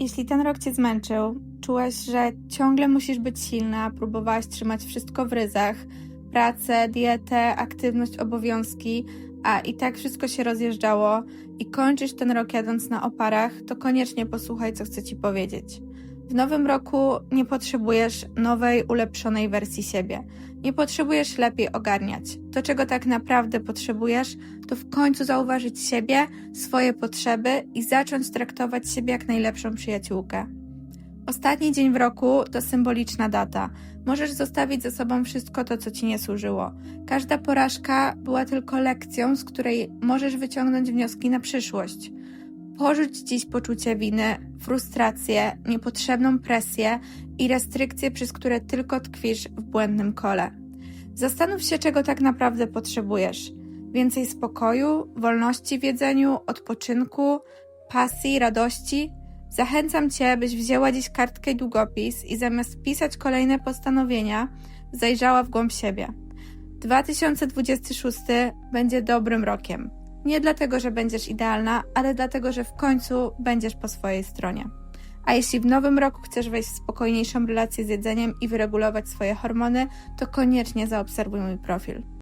Jeśli ten rok cię zmęczył, czułaś, że ciągle musisz być silna, próbowałaś trzymać wszystko w ryzach, pracę, dietę, aktywność, obowiązki, a i tak wszystko się rozjeżdżało i kończysz ten rok jadąc na oparach, to koniecznie posłuchaj, co chcę ci powiedzieć. W nowym roku nie potrzebujesz nowej, ulepszonej wersji siebie. Nie potrzebujesz lepiej ogarniać. To, czego tak naprawdę potrzebujesz, to w końcu zauważyć siebie, swoje potrzeby i zacząć traktować siebie jak najlepszą przyjaciółkę. Ostatni dzień w roku to symboliczna data. Możesz zostawić za sobą wszystko to, co ci nie służyło. Każda porażka była tylko lekcją, z której możesz wyciągnąć wnioski na przyszłość. Porzuć dziś poczucie winy, frustrację, niepotrzebną presję i restrykcje, przez które tylko tkwisz w błędnym kole. Zastanów się, czego tak naprawdę potrzebujesz. Więcej spokoju, wolności w jedzeniu, odpoczynku, pasji, radości. Zachęcam Cię, byś wzięła dziś kartkę i długopis i zamiast pisać kolejne postanowienia, zajrzała w głąb siebie. 2026 będzie dobrym rokiem. Nie dlatego, że będziesz idealna, ale dlatego, że w końcu będziesz po swojej stronie. A jeśli w nowym roku chcesz wejść w spokojniejszą relację z jedzeniem i wyregulować swoje hormony, to koniecznie zaobserwuj mój profil.